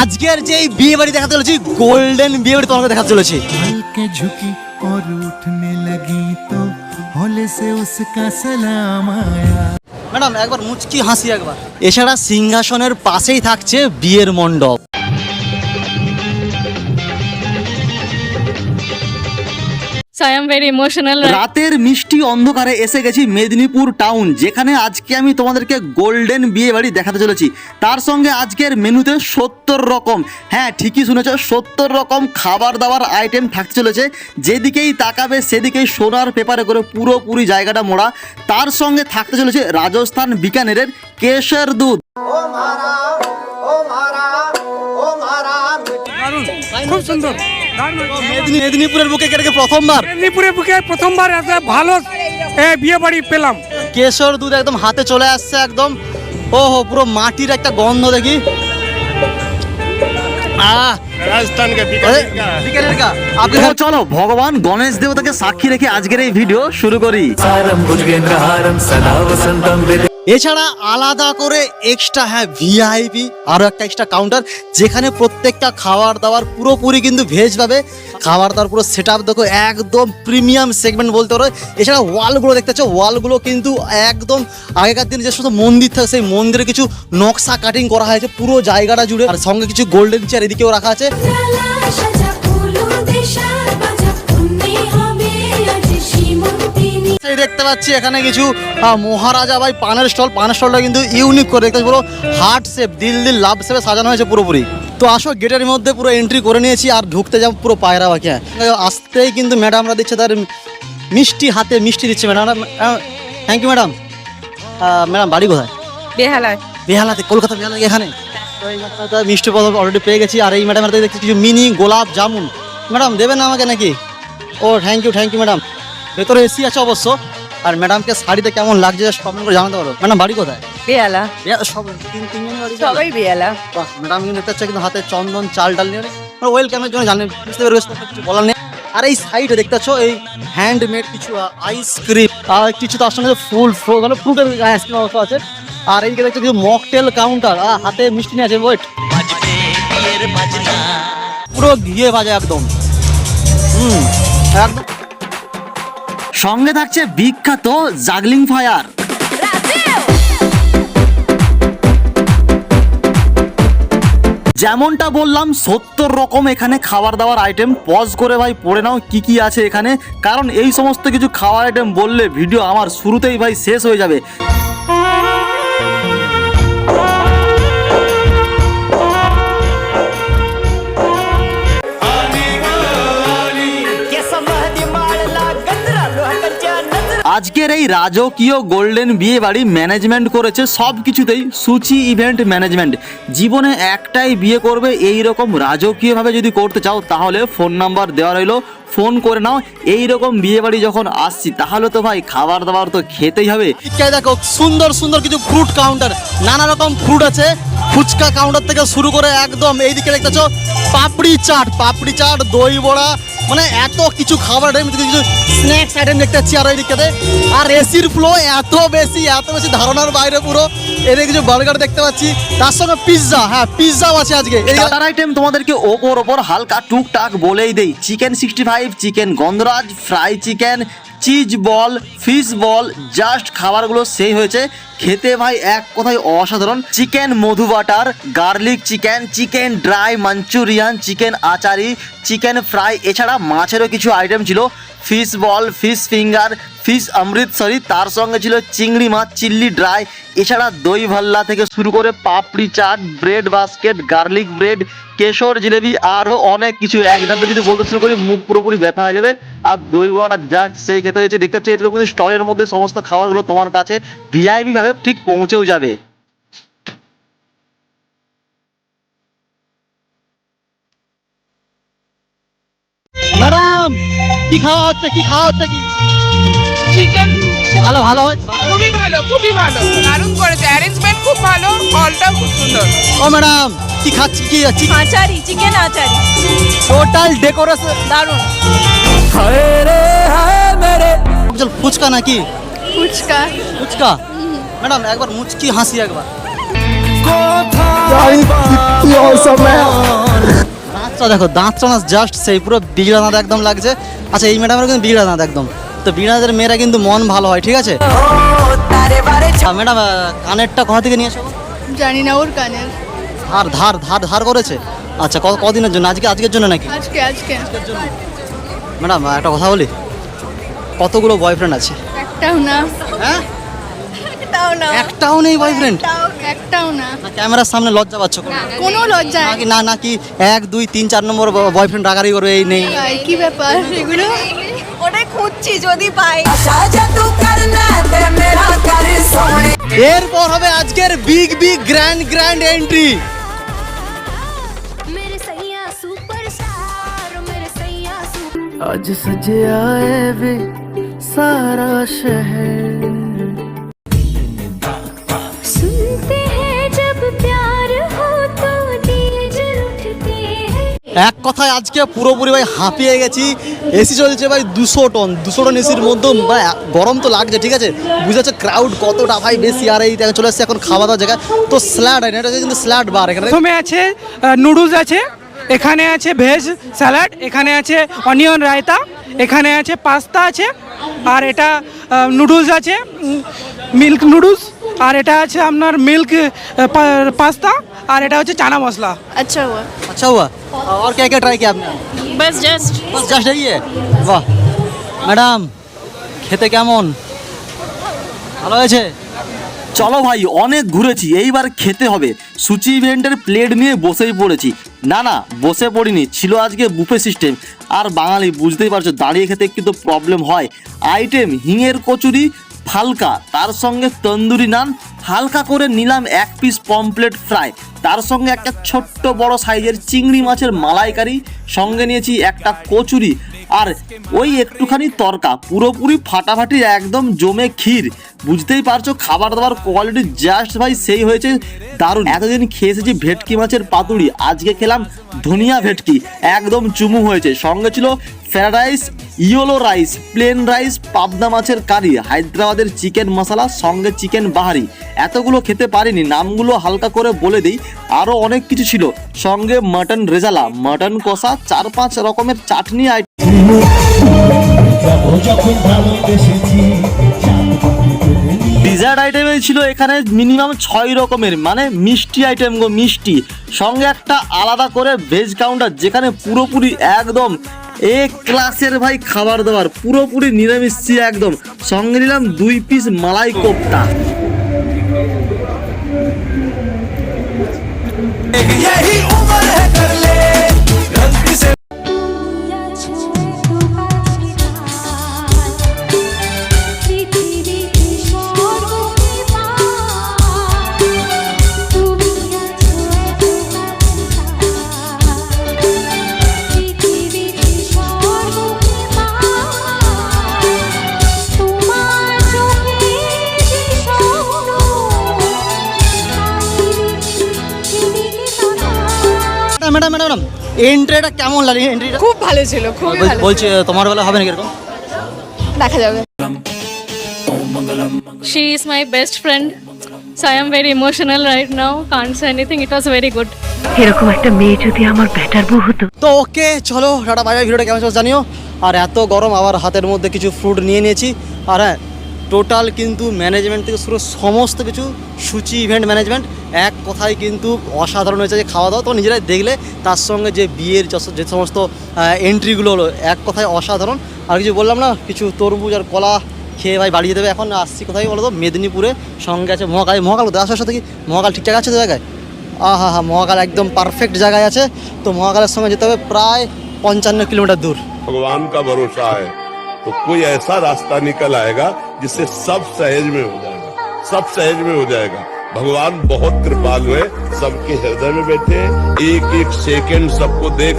আজকের যে এই বিয়ে বাড়ি দেখাতে চলেছি গোল্ডেন বিয়ে বাড়ি তোমাকে দেখাতে চলেছি हल्के झुकी और उठने लगी तो हौले से उसका सलाम आया ম্যাডাম একবার মুচকি হাসি একবার এছাড়া সিংহাসনের পাশেই থাকছে বিয়ের মণ্ডপ Am very emotional. রাতের মিষ্টি অন্ধকারে এসে গেছি মেদিনীপুর টাউন যেখানে আজকে আমি তোমাদেরকে গোল্ডেন বিয়ে বাড়ি দেখাতে চলেছি। তার সঙ্গে আজকের মেনুতে সত্তর রকম হ্যাঁ ঠিকই শুনেছ সত্তর রকম খাবার দাবার আইটেম থাকতে চলেছে। যেদিকেই তাকাবে সেদিকেই সোনার পেপারে করে পুরোপুরি জায়গাটা মোড়া। তার সঙ্গে থাকতে চলেছে রাজস্থান বিকানেরের কেশর দুধ। খুব সুন্দর। মেদিনীপুরের বুকে কেটে প্রথমবার? মেদিনীপুরের বুকে প্রথমবার ভালো বিয়ে বাড়ি পেলাম। কেশর দুধ একদম হাতে চলে আসছে একদম। পুরো মাটির একটা গন্ধ দেখি। চলো ভগবান গণেশ দেবতাকে সাক্ষী রেখে আজকের এই ভিডিও শুরু করি। এছাড়া আলাদা করে এক্সট্রা হ্যাঁ ভিআইপি আরও একটা এক্সট্রা কাউন্টার যেখানে প্রত্যেকটা খাওয়ার দাওয়ার পুরোপুরি কিন্তু ভেজ পাবে। খাওয়ার দাওয়ার পুরো সেট আপ দেখো, একদম প্রিমিয়াম সেগমেন্ট বলতে পারো। এছাড়া ওয়ালগুলো দেখতে পাচ্ছ ওয়ালগুলো কিন্তু একদম আগেকার দিনে যে সমস্ত মন্দির থাকে, সেই মন্দিরে কিছু নকশা কাটিং করা হয়েছে, পুরো জায়গাটা জুড়ে। আর সঙ্গে কিছু গোল্ডেন চেয়ার এদিকেও রাখা আছে। দেখতে পাচ্ছি এখানে কিছু মহারাজা ভাই পানের স্টল। পানের স্টলটা কিন্তু ইউনিক করে দেখতে পুরো হার্ট শেপ দিল দিল লাভ শেপে সাজানো হয়েছে পুরোপুরি। তো আসো গেটের মধ্যে পুরো এন্ট্রি করে নিয়েছি আর ঢুকতে যাব পুরো পায়রা বাকি আসতেই কিন্তু ম্যাডামরা দিচ্ছে তার মিষ্টি হাতে মিষ্টি দিচ্ছে madam thank you madam madam বাড়ি কোথায়? বেহালায়। বেহালাতে কলকাতা বেহালা এখানে? তো মিষ্টি পদ অলরেডি পেয়ে গেছি আর এই ম্যাডামের দেখছি কিছু মিনি গোলাপ জামুন। ম্যাডাম দেবেন আমাকে নাকি? ও thank you thank you madam ভেতরে এসি আছে অবশ্য। আর ম্যাডামকে শাড়িতে কেমন লাগছে কমেন্ট করে জানাতে পারো। ম্যাডাম বাড়ি কোথায়? বেহালা এ- সব তিন তিনজনই বাড়ি সবাই বেহালা বাহ ম্যাডাম কিন্তু দেখতে কিন্তু হাতে চন্দন চাল ডাল নিয়ে ওয়েলকামের জন্য জানেন বুঝতে পেরে গেছে, কিছু বলার নেই। আর এই সাইডে দেখতে পাচ্ছ এই হ্যান্ডমেড কিছু আইসক্রিম আর কিছু তার সঙ্গে ফুল ফ্রো- মানে ফ্রুটের আইসক্রিম অবস্থা আছে। আর এইদিকে দেখছ কিছু মকটেল কাউন্টার আর হাতে মিষ্টি নিয়ে আছে ওয়েট পুরো ঘিয়ে ভাজা একদম। হুম একদম। সঙ্গে থাকছে বিখ্যাত জাগলিং ফায়ার। যেমনটা বললাম সত্তর রকম এখানে খাবার দাবার আইটেম পজ করে ভাই পড়ে নাও কি কি আছে এখানে। কারণ এই সমস্ত কিছু খাওয়ার আইটেম বললে ভিডিও আমার শুরুতেই ভাই শেষ হয়ে যাবে। আজকের এই রাজকীয় গোল্ডেন বিয়ে বাড়ি ম্যানেজমেন্ট করেছে সব কিছুতেই সুচি ইভেন্ট ম্যানেজমেন্ট। জীবনে একটাই বিয়ে করবে এই রকম রাজকীয়ভাবে যদি করতে চাও, তাহলে ফোন নাম্বার দেওয়া রইল। ফোন করে নাও এই রকম বিয়ে বাড়ি যখন আসছি, তাহলে তো ভাই খাবার দাবার তো খেতেই হবে। দেখো, সুন্দর সুন্দর কিছু ফ্রুট কাউন্টার নানা রকম ফ্রুট আছে। ফুচকা কাউন্টার থেকে শুরু করে একদম এইদিকে দেখতেছো পাপড়ি চাট। পাপড়ি চাট, দই বড়া মানে এত কিছু খাবার আইটেম কিছু স্ন্যাক্স আইটেম দেখতে পাচ্ছি আর ওইদিকে আর এসির ফ্লো এত বেশি এত বেশি ধারণার বাইরে পুরো। এদের কিছু বার্গার দেখতে পাচ্ছি। তার সঙ্গে পিৎজা হ্যাঁ পিৎজাও আছে আজকে। স্টার্টার আইটেম তোমাদেরকে ওপর ওপর হালকা টুকটাক বলেই দেই। চিকেন সিক্সটি ফাইভ চিকেন গন্ধরাজ fry chicken cheese ball, fish ball, just খাবারগুলো সেই হয়েছে। খেতে ভাই এক কথায় অসাধারণ। চিকেন মধু butter, garlic chicken chicken dry manchurian, chicken achari, chicken fry, এছাড়া মাছেরও কিছু আইটেম ছিল। Fish ball, fish finger fish Amritsari তার সঙ্গে ছিল চিংড়ি মাছ, চিল্লি, ড্রাই। এছাড়া দই ভাল্লা থেকে শুরু করে papdi, chaat, bread basket, garlic bread, kesar jalebi, আরও অনেক কিছু। এক ধাপে যদি বলতে শুরু করি, মুখ পুরোপুরি ব্যথা হয়ে যাবে। আর দই বড়া যা সেই খেতে হয়েছে, দেখতে পাচ্ছি, এরকম স্টলের মধ্যে সমস্ত খাবারগুলো তোমার কাছে ভিআইপি ভাবে ঠিক পৌঁছেও যাবে। কি খাওয়া হচ্ছে, কি খাওয়া হচ্ছে, কি চিকেন ভালো ভালো। খুবই ভালো খুবই ভালো। দারুণ করেছে। অ্যারেঞ্জমেন্ট খুব ভালো হলটাও খুব সুন্দর। ও ম্যাডাম কি খাচ্ছি কি achari chicken achari total decoration দারুণ। ফুচকা নাকি? ফুচকা। ফুচকা? ম্যাডাম একবার মুচকি হাসি একবার। দাঁতটা দেখো দাঁতটা না জাস্ট সেই পুরো বিগড়া দাঁত একদম লাগছে। আচ্ছা এই ম্যাডামের কিন্তু বিগড়া দাঁত একদম। তো বিগড়াদের মেয়েরা কিন্তু মন ভালো হয় ঠিক আছে? ম্যাডাম কানেরটা কোথা থেকে নিয়ে এসো? জানি না ওর কানের। ধার ধার ধার ধার করেছে? আচ্ছা ক কদিনের জন্য? আজকে আজকের জন্য নাকি? আজকে আজকে। ম্যাডাম একটা কথা বলি। কতগুলো বয়ফ্রেন্ড আছে? একটাও না। হ্যাঁ? একটাও নেই বয়ফ্রেন্ড একটাও না। না ক্যামেরার সামনে লজ্জা পাচ্ছ কোনো? লজ্জা নাকি না নাকি এক দুই তিন চার নম্বর বয়ফ্রেন্ড রাগারি করবে এই নেই? কি ব্যাপার? এগুলো? ওটাই খুঁজছি যদি পাই এরপর হবে আজকের big big grand grand entry मेरे सैया सुपरस्टार मेरे सैया सुपर आज सजया है वे सारा शहर सुनते हैं এক কথায় আজকে পুরোপুরি ভাই হাঁপিয়ে গেছি। এসি চলছে ভাই দুশো টন দুশো টন এসির মধ্যে ভাই গরম তো লাগছে, ঠিক আছে? বুঝে যাচ্ছে ক্রাউড কতটা ভাই বেশি, আর এই চলে এসছে এখন খাওয়া দাওয়া জায়গায়। তো স্ল্যাড হয় না এটা কিন্তু স্ল্যাড বার এখানে। প্রথমে আছে নুডলস আছে, এখানে আছে ভেজ স্যালাড এখানে আছে অনিয়ন রায়তা এখানে আছে পাস্তা আছে, আর এটা নুডলস আছে মিল্ক নুডলস আর এটা আছে আপনার মিল্ক পাস্তা আর এটা হচ্ছে চানা মশলা আচ্ছা হুয়া अच्छा हुआ और क्या क्या ट्राई किया आपने বাস জাস্ট बस जस्ट यही है বাহ ম্যাডাম খেতে কেমন ভালো হয়েছে চলো ভাই অনেক ঘুরেছি এইবার খেতে হবে সুচি ইভেন্টের প্লেট নিয়ে বসেই পড়েছি না না বসে পড়িনি ছিল আজকে বুফে সিস্টেম আর বাঙালি বুঝতেই পারছো দাঁড়িয়ে খেতে কিন্তু প্রবলেম হয় আইটেম হিঙের কচুরি ফালকা তার সঙ্গে তন্দুরি নান, হালকা করে নিলাম এক পিস পমপ্লেট ফ্রাই। তার সঙ্গে একটা ছোট্ট বড় সাইজের চিংড়ি মাছের মালাইকারি, সঙ্গে নিয়েছি একটা কচুরি। আর ওই একটুখানি তরকা, পুরোপুরি ফাটাফাটি একদম জমে ক্ষীর। বুঝতেই পারছ, খাবার দাবার কোয়ালিটি জাস্ট ভাই সেই হয়েছে দারুণ। এতদিন খেয়ে এসেছি ভেটকি মাছের পাতুড়ি, আজকে খেলাম ধনিয়া ভেটকি, একদম চুমু হয়েছে। সঙ্গে ছিল fried rice yellow rice plain rice পাবদা মাছের কারি, হায়দ্রাবাদের চিকেন মশলা সঙ্গে চিকেন বাহারি। এতগুলো খেতে পারিনি, নামগুলো হালকা করে বলে দিই আরও অনেক কিছু ছিল। সঙ্গে মাটন রেজালা মাটন কষা, চার পাঁচ রকমের চাটনি আইটেম ডিজার্ট আইটেমে ছিল এখানে মিনিমাম ছয় রকমের মানে মিষ্টি আইটেম গো, মিষ্টি। সঙ্গে একটা আলাদা করে ভেজ কাউন্টার যেখানে পুরোপুরি একদম এ ক্লাসের ভাই খাবার দাবার, পুরোপুরি নিরামিষ একদম। সঙ্গে নিলাম দুই পিস মালাই কোপ্তা। দুনিয়া ম্যাডাম ম্যাডাম ম্যাডাম এন্ট্রিটা কেমন লাগে এন্ট্রিটা খুব ভালো ছিল খুবই ভালো বলছি তোমার বেলা হবে না এরকম দেখা যাবে She is my best friend. So I am very emotional right now. Can't say anything. It was very good. এরকম একটা মেয়ে যদি আমার ব্যাটার বউ হতো তো ওকে চলো টাটা বাই বাই ভিডিওটা কেমন চলছে জানিও আর এত গরম আবার হাতের মধ্যে কিছু ফ্রুট নিয়ে নিয়েছি আর হ্যাঁ টোটাল কিন্তু ম্যানেজমেন্ট থেকে শুরু সমস্ত কিছু সূচি, ইভেন্ট ম্যানেজমেন্ট, এক কথায় কিন্তু অসাধারণ হয়েছে যে খাওয়া দাওয়া। তো নিজেরাই দেখলে তার সঙ্গে যে বিয়ের যে সমস্ত এন্ট্রিগুলো হলো, এক কথায় অসাধারণ। আর কিছু বললাম না, কিছু তরমুজ আর কলা খেয়ে ভাই বাড়িয়ে দেবে এখন আসছি কোথায় বলো তো? মেদিনীপুরে। সঙ্গে আছে মহাকাল। মহাকাল আসার সাথে কি মহাকাল ঠিকঠাক আছে তো জায়গায়? আহা, হা, মহাকাল একদম পারফেক্ট জায়গায় আছে। তো মহাকালের সঙ্গে যেতে হবে প্রায় পঞ্চান্ন কিলোমিটার দূর। ভগবান কা ভরসা হয়। तो कोई ऐसा रास्ता निकल आएगा जिससे सब सहज में हो जाएगा। सब सहज में हो जाएगा। भगवान बहुत कृपालु है, सबके हृदय में बैठे एक एक सेकंड सबको देख